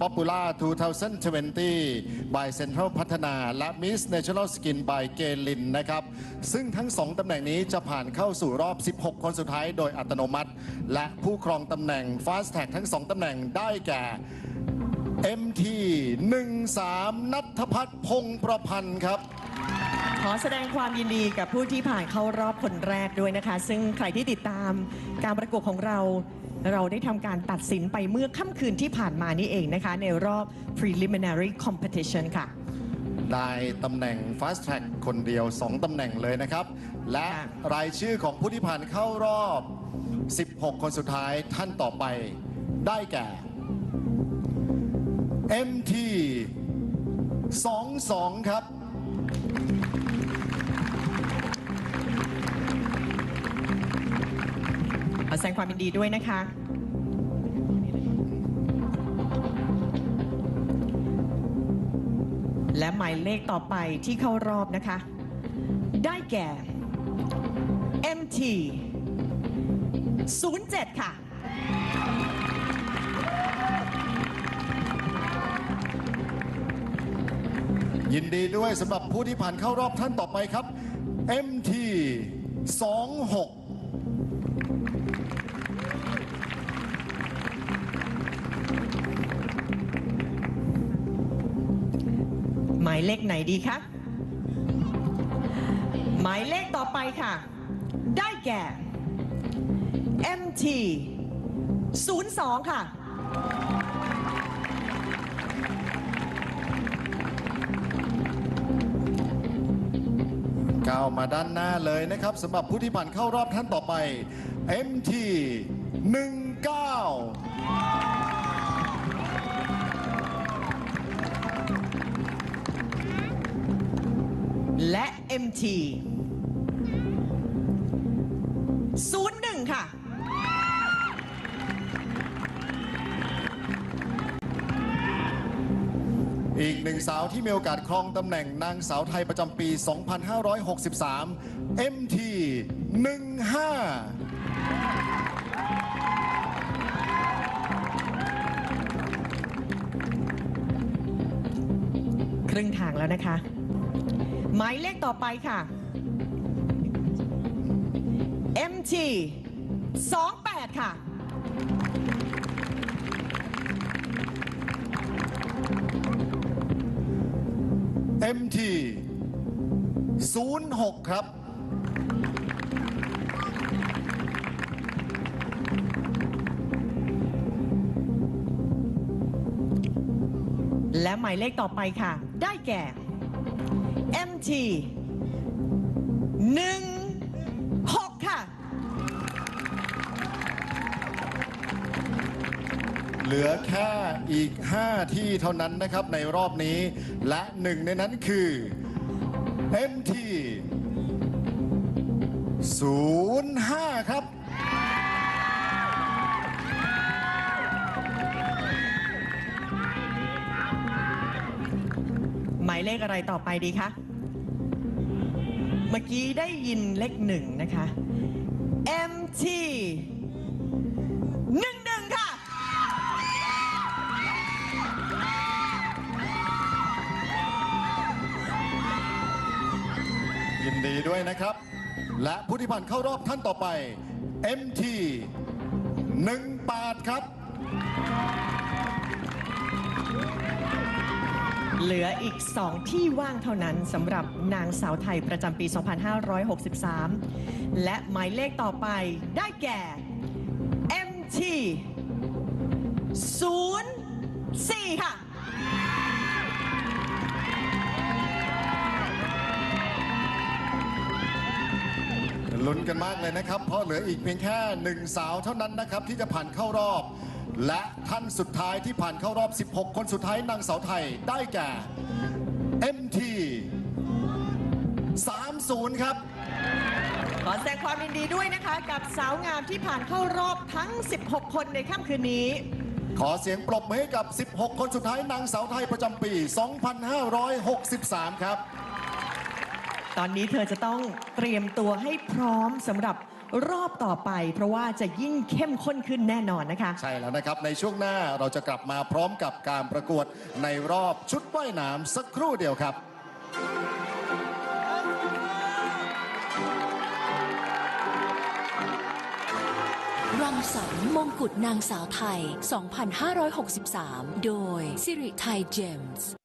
Popular 2020 by Central พัฒนาและ Miss Natural Skin by เกลินนะครับ ซึ่งทั้งสองตำแหน่งนี้จะผ่านเข้าสู่รอบ 16 คนสุดท้ายโดยอัตโนมัติ และผู้ครองตำแหน่ง Fast Tag ทั้งสองตำแหน่งได้แก่ MT 13 นัทพัฒน์พงประพันธ์ครับ ขอแสดงความยินดีกับผู้ที่ผ่านเข้ารอบคนแรกด้วยนะคะ ซึ่งใครที่ติดตามการประกวดของเรา เราได้ทำการตัดสินไปเมื่อค่ำคืนที่ผ่านมานี่เองนะคะ ในรอบ preliminary competition ค่ะ ได้ตำแหน่ง Fast Track คนเดียว 2 ตำแหน่งเลยนะครับ และค่ะรายชื่อของผู้ที่ผ่านเข้ารอบ 16 คนสุดท้ายท่านต่อไปได้แก่ MT 22 ครับ แสดงความยินดีด้วยนะคะ และหมายเลขต่อไปที่เข้ารอบนะคะ ได้แก่ MT 07 ค่ะ ยินดีด้วยสำหรับผู้ที่ผ่านเข้ารอบท่านต่อไปครับ MT 26ายเลขไหนดีคะ หมายเลขต่อไปค่ะ ได้แก่ MT 02 ค่ะ ก้าวมาด้านหน้าเลยนะครับสำหรับผู้ที่ผ่านเข้ารอบท่านต่อไป MT 19 MT 01 ค่ะ อีกหนึ่งสาวที่มีโอกาสครองตำแหน่งนางสาวไทยประจำปี 2563 MT 15ครึ่งทางแล้วนะคะ หมายเลขต่อไปค่ะ MT 28 ค่ะ MT 06 ครับ และหมายเลขต่อไปค่ะ ได้แก่ MT 16ค่ะ เหลือแค่อีก 5 ที่เท่านั้นนะครับในรอบนี้ และหนึ่งในนั้นคือ MT 05 ครับ หมายเลขอะไรต่อไปดีคะ เมื่อกี้ได้ยินเลขหนึ่งนะคะ MT หนึ่งหนึ่งค่ะ ยินดีด้วยนะครับ และผู้ที่ผ่านเข้ารอบท่านต่อไป MT 18 ครับ เหลืออีก 2 ที่ว่างเท่านั้นสำหรับนางสาวไทยประจำปี 2563 และหมายเลขต่อไปได้แก่ MT 04 ค่ะ ลุ้นกันมากเลยนะครับ เพราะเหลืออีกเพียงแค่หนึ่งสาวเท่านั้นนะครับที่จะผ่านเข้ารอบ และท่านสุดท้ายที่ผ่านเข้ารอบ 16 คนสุดท้ายนางสาวไทยได้แก่ MT 30 ครับ ขอแสดงความยินดีด้วยนะคะกับสาวงามที่ผ่านเข้ารอบทั้ง 16 คนในค่ำคืนนี้ ขอเสียงปรบมือให้กับ 16 คนสุดท้ายนางสาวไทยประจำปี 2563 ครับ ตอนนี้เธอจะต้องเตรียมตัวให้พร้อมสำหรับรอบต่อไป เพราะว่าจะยิ่งเข้มข้นขึ้นแน่นอนนะคะ ใช่แล้วนะครับ ในช่วงหน้าเราจะกลับมาพร้อมกับการประกวดในรอบชุดว่ายน้ำสักครู่เดียวครับ รังสรรค์มงกุฎนางสาวไทย 2563 โดยสิริไทยเจมส์